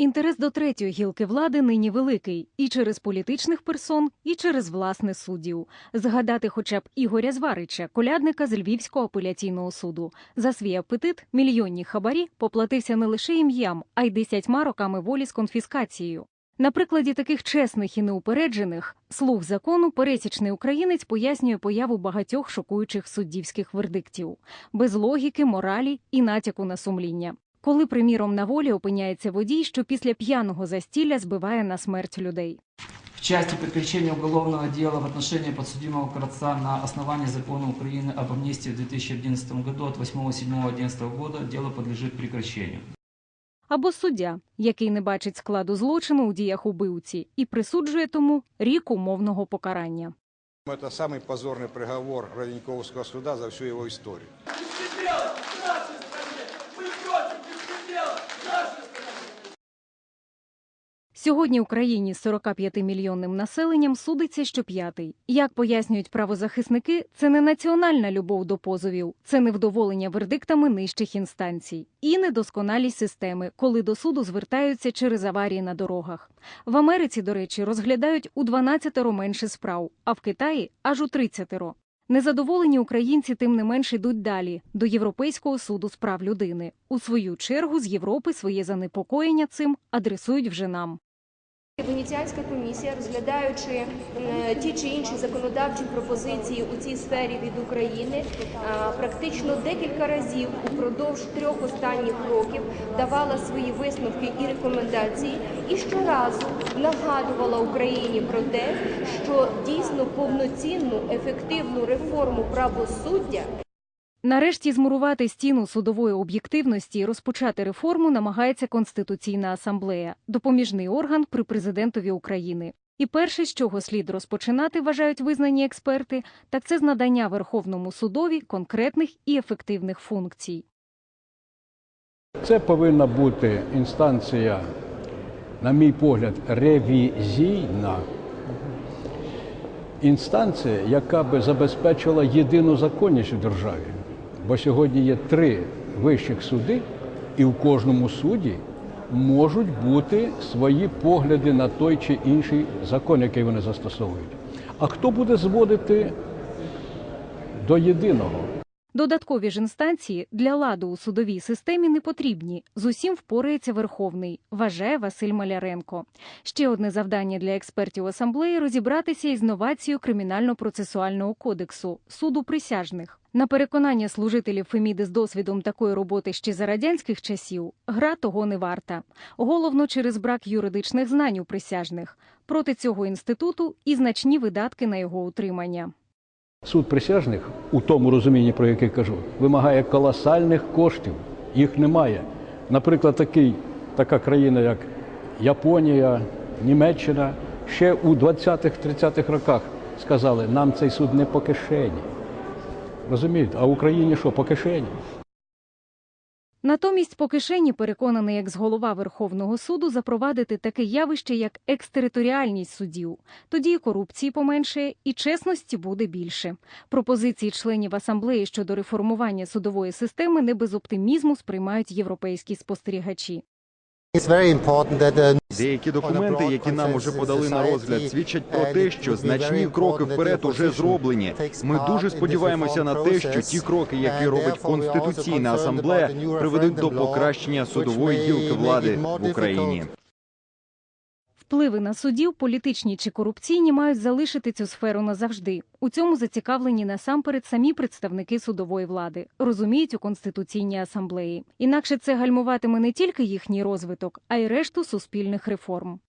Інтерес до третьої гілки влади нині великий і через політичних персон, і через власне суддів. Згадати хоча б Ігоря Зварича, колядника з Львівського апеляційного суду. За свій апетит мільйонні хабарі поплатився не лише ім'ям, а й десятьма роками волі з конфіскацією. На прикладі таких чесних і неупереджених слуг закону пересічний українець пояснює появу багатьох шокуючих суддівських вердиктів без логіки, моралі і натяку на сумління Коли, приміром, на волі опиняється водій, що після п'яного застілля збиває на смерть людей. В части прекращения уголовного дела в отношении подсудимого Кравца на основании закона Украины об амнистии в 2011 году от 8.7.2011 года дело подлежит прекращению. Або суддя, який не бачить складу злочину у діях убивці і присуджує тому рік умовного покарання. Это самый позорный приговор Родниковского суда за всю его историю. Сьогодні Україні з 45-мільйонним населенням судиться щоп'ятий. Як пояснюють правозахисники, це не національна любов до позовів, це невдоволення вердиктами нижчих інстанцій і недосконалість системи, коли до суду звертаються через аварії на дорогах. В Америці, до речі, розглядають у 12 менше справ, а в Китаї аж у 30 Незадоволені українці тим не менш йдуть далі до Європейського суду з прав людини. У свою чергу з Європи своє занепокоєння цим адресують вже нам. Венеціанська комісія, розглядаючи ті чи інші законодавчі пропозиції у цій сфері від України, практично декілька разів упродовж трьох останніх років давала свої висновки і рекомендації, і щоразу нагадувала Україні про те, що дійсно повноцінну ефективну реформу правосуддя Нарешті змурувати стіну судової об'єктивності і розпочати реформу намагається Конституційна асамблея, допоміжний орган при президентові України. І перше, з чого слід розпочинати, вважають визнані експерти, так це з надання Верховному судові конкретних і ефективних функцій. Це повинна бути інстанція, на мій погляд, ревізійна інстанція, яка би забезпечила єдину законність у державі. Бо сьогодні є три вищих суди, і в кожному суді можуть бути свої погляди на той чи інший закон, який вони застосовують. А хто буде зводити до єдиного? Додаткові ж інстанції для ладу у судовій системі не потрібні. З усім впорається Верховний, вважає Василь Маляренко. Ще одне завдання для експертів асамблеї розібратися із новацією кримінально-процесуального кодексу суду присяжних. На переконання служителів Феміди з досвідом такої роботи ще за радянських часів гра того не варта. Головно через брак юридичних знань у присяжних. Проти цього інституту і значні видатки на його утримання. Суд присяжних, у тому розумінні, про яке кажу, вимагає колосальних коштів. Їх немає. Наприклад, такий, така країна, як Японія, Німеччина, ще у 20-30-х роках сказали, нам цей суд не по кишені. Розумієте, а в Україні що, по кишені? Натомість по кишені переконаний екс-голова Верховного суду запровадити таке явище, як екстериторіальність судів. Тоді і корупції поменшає, і чесності буде більше. Пропозиції членів асамблеї щодо реформування судової системи не без оптимізму сприймають європейські спостерігачі. Деякі документи, які нам уже подали на розгляд, свідчать про те, що значні кроки вперед уже зроблені. Ми дуже сподіваємося на те, що ті кроки, які робить конституційна асамблея, приведуть до покращення судової гілки влади в Україні. Впливи на суддів, політичні чи корупційні, мають залишити цю сферу назавжди. У цьому зацікавлені насамперед самі представники судової влади, розуміють у конституційній асамблеї. Інакше це гальмуватиме не тільки їхній розвиток, а й решту суспільних реформ.